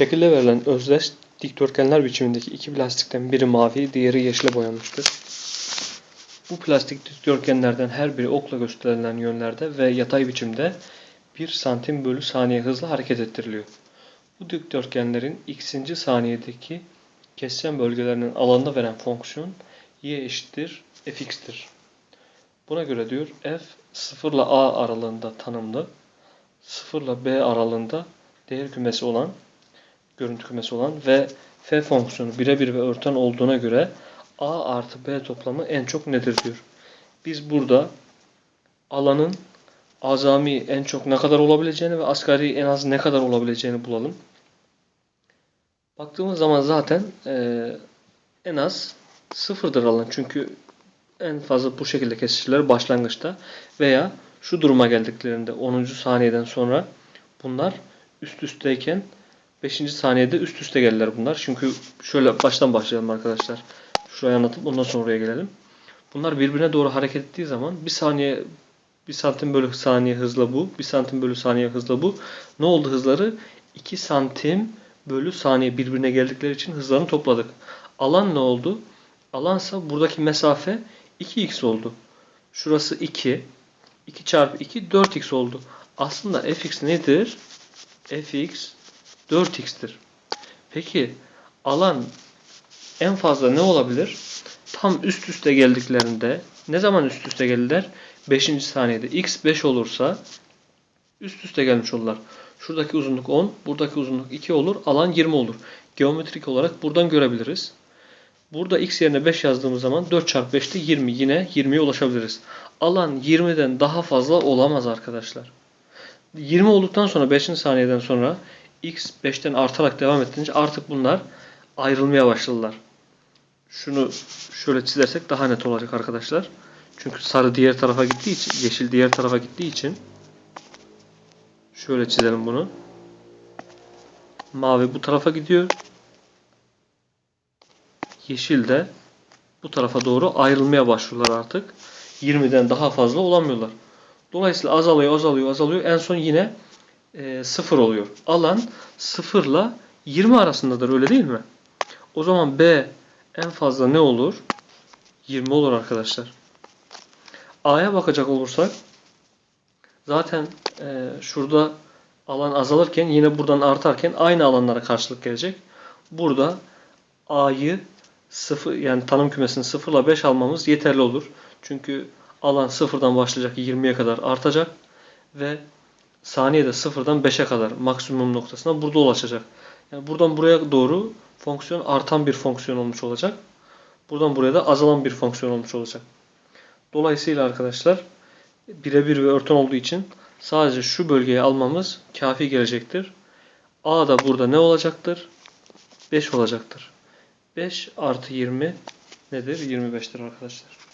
Şekilde verilen özdeş dikdörtgenler biçimindeki iki plastikten biri mavi, diğeri yeşile boyanmıştır. Bu plastik dikdörtgenlerden her biri okla gösterilen yönlerde ve yatay biçimde 1 santim bölü saniye hızla hareket ettiriliyor. Bu dikdörtgenlerin x'inci saniyedeki kesişen bölgelerinin alanını veren fonksiyon y eşittir fx'tir. Buna göre diyor f 0 ile a aralığında tanımlı, 0 ile b aralığında değer kümesi olan görüntü kümesi olan ve f fonksiyonu birebir ve örten olduğuna göre a artı b toplamı en çok nedir diyor. Biz burada alanın azami en çok ne kadar olabileceğini ve asgari en az ne kadar olabileceğini bulalım. Baktığımız zaman zaten eee, en az sıfırdır alan. Çünkü en fazla bu şekilde kesişirler başlangıçta veya şu duruma geldiklerinde 10. saniyeden sonra bunlar üst üsteyken 5. saniyede üst üste gelirler bunlar. Çünkü şöyle baştan başlayalım arkadaşlar. Şurayı anlatıp ondan sonra oraya gelelim. Bunlar birbirine doğru hareket ettiği zaman bir saniye bir santim bölü saniye hızla bu, bir santim bölü saniye hızla bu. Ne oldu hızları? 2 santim bölü saniye birbirine geldikleri için hızlarını topladık. Alan ne oldu? Alansa buradaki mesafe 2x oldu. Şurası 2. 2 çarpı 2 4x oldu. Aslında fx nedir? fx 4x'tir. Peki alan en fazla ne olabilir? Tam üst üste geldiklerinde ne zaman üst üste geldiler? 5. saniyede x 5 olursa üst üste gelmiş olurlar. Şuradaki uzunluk 10, buradaki uzunluk 2 olur, alan 20 olur. Geometrik olarak buradan görebiliriz. Burada x yerine 5 yazdığımız zaman 4 çarpı 5'te 20. Yine 20'ye ulaşabiliriz. Alan 20'den daha fazla olamaz arkadaşlar. 20 olduktan sonra 5. saniyeden sonra x 5'ten artarak devam ettiğince artık bunlar ayrılmaya başladılar. Şunu şöyle çizersek daha net olacak arkadaşlar. Çünkü sarı diğer tarafa gittiği için, yeşil diğer tarafa gittiği için şöyle çizelim bunu. Mavi bu tarafa gidiyor. Yeşil de bu tarafa doğru ayrılmaya başlıyorlar artık. 20'den daha fazla olamıyorlar. Dolayısıyla azalıyor, azalıyor, azalıyor. En son yine e, 0 oluyor. Alan 0 ile 20 arasındadır öyle değil mi? O zaman B en fazla ne olur? 20 olur arkadaşlar. A'ya bakacak olursak zaten e, şurada alan azalırken yine buradan artarken aynı alanlara karşılık gelecek. Burada A'yı 0 yani tanım kümesini 0 ile 5 almamız yeterli olur. Çünkü alan sıfırdan başlayacak 20'ye kadar artacak ve saniyede sıfırdan 5'e kadar maksimum noktasına burada ulaşacak. Yani buradan buraya doğru fonksiyon artan bir fonksiyon olmuş olacak. Buradan buraya da azalan bir fonksiyon olmuş olacak. Dolayısıyla arkadaşlar birebir ve örten olduğu için sadece şu bölgeyi almamız kafi gelecektir. A da burada ne olacaktır? 5 olacaktır. 5 artı 20 nedir? 25'tir arkadaşlar.